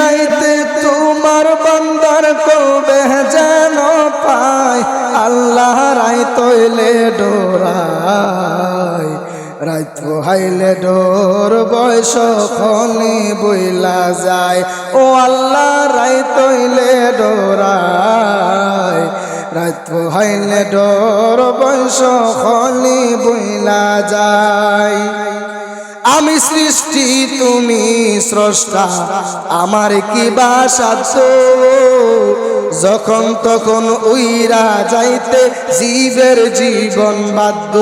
রাইতে তোমার বন্দর কবে যেন পায় আল্লাহ রাই তৈলে ডোরায় রাত হাইলে ডোর বয়স খনি বইলা যায়। ও আল্লাহ রাই তৈলে ডোরায় রাত হাইলে ডোর বয়স খনি বইলা যায়। আমি সৃষ্টি, তুমি স্রষ্টা। আমার কি বাসাচ্ছ যখন তখন উইরা যাইতে জীবের জীবন বাধ্য।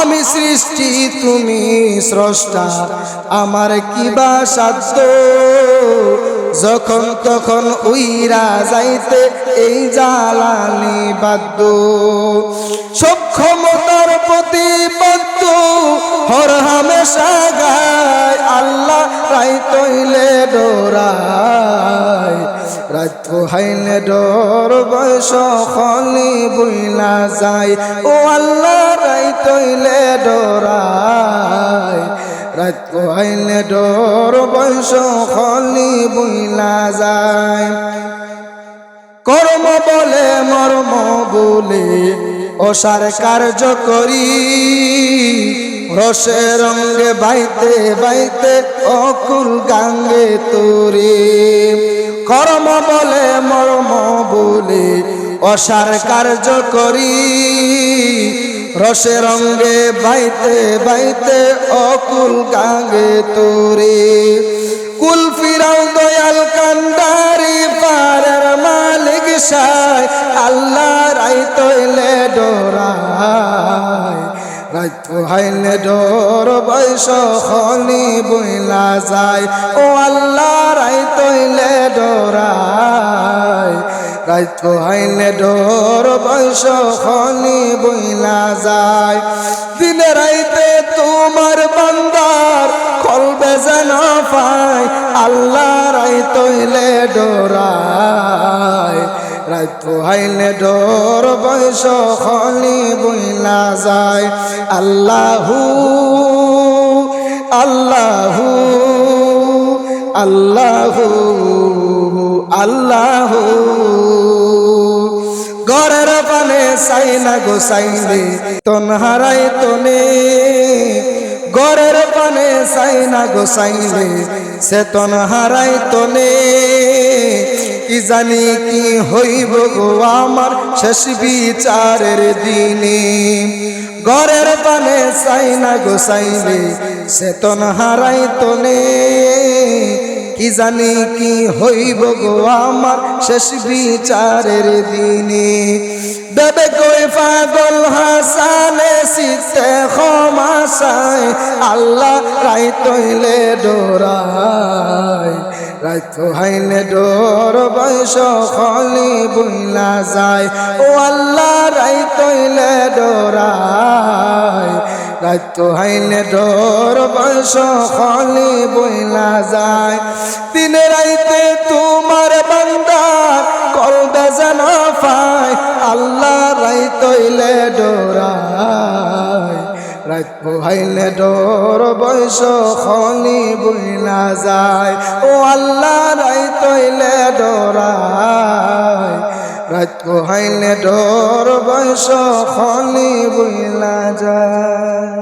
আমি সৃষ্টি, তুমি স্রষ্টা। আমার কি বাসাচ্ছ যখন তখন উইরা যাইতে এই জ্বালানি বাদ্য সক্ষমতার প্রতিপদ্য হর হামেশা গায়, আল্লাহ রাই তৈলে ডোরায়। রাত হাইলে ডোর, বয়স খনি বইলা যায়, ও আল্লাহ রাই তৈলে ডোরায়। রাত হাইলে ডোর, বয়স খনি বইলা যায়। কর্ম বলে মর্ম বলে, অসার কার্য করি। রসে রঙ্গে বাইতে বাইতে অকুল গাঙ্গে তোরে। কর্ম বলে মর্ম বলে অসার কার্য করি। রসে রঙ্গে বাইতে বাইতে অকুল গাঙ্গে তোরে। কুল ফিরাও দয়াল কান্দারি পারের মালিক সাই আল্লাহ রাই তৈলে ডোরায় রাত হাইলে ডোর বয়স খনি বইলা যায়। ও আল্লাহ রাই তৈলে ডোরায় রাত হাইলে ডোর বয়স খনি বইলা যায়। দিনে রাইতে তোমার বান্দার কলবে যেন পায়। আল্লাহ রাই তৈলে রাত হাইলে ডোর বয়স খনি বইলা যায়। আল্লাহু আল্লাহু আল্লাহু আল্লাহু। ঘরের পানে চাই না গো চাইলে তন হারাই তনে। ঘরের পানে চাই না গো চাইলে সে তন হারাই তনে। কি জানি কি হইব গো আমার শেষ বিচারের দিনে। ঘরের পানে চাই না গো চাইলে, সে তন হারাই তনে কি জানি কি হইব গো আমার শেষ বিচারের দিনে। দেবে কই পাগল হাসানে শীতে ক্ষমাশায় আল্লাহ রাই তৈলে ডোরায়। রাই তো হাইলে ডোর বয়স খলি বইলা যায়। ও আল্লাহ রাই তৈলে ডোরায়। রাত হাইলে ডোর বয়স খলি বইলা যায়। দিন রাইতে তোমার বান্দা কলবে যেন পায় আল্লাহ রাই তৈলে ডোরায় রাত পোহাইলে ডোর বয়স খনি বইলা যায়। ও আল্লাহ রাই তৈলে ডোরায়। রাত পোহাইলে ডোর বয়স খনি বইলা যায়।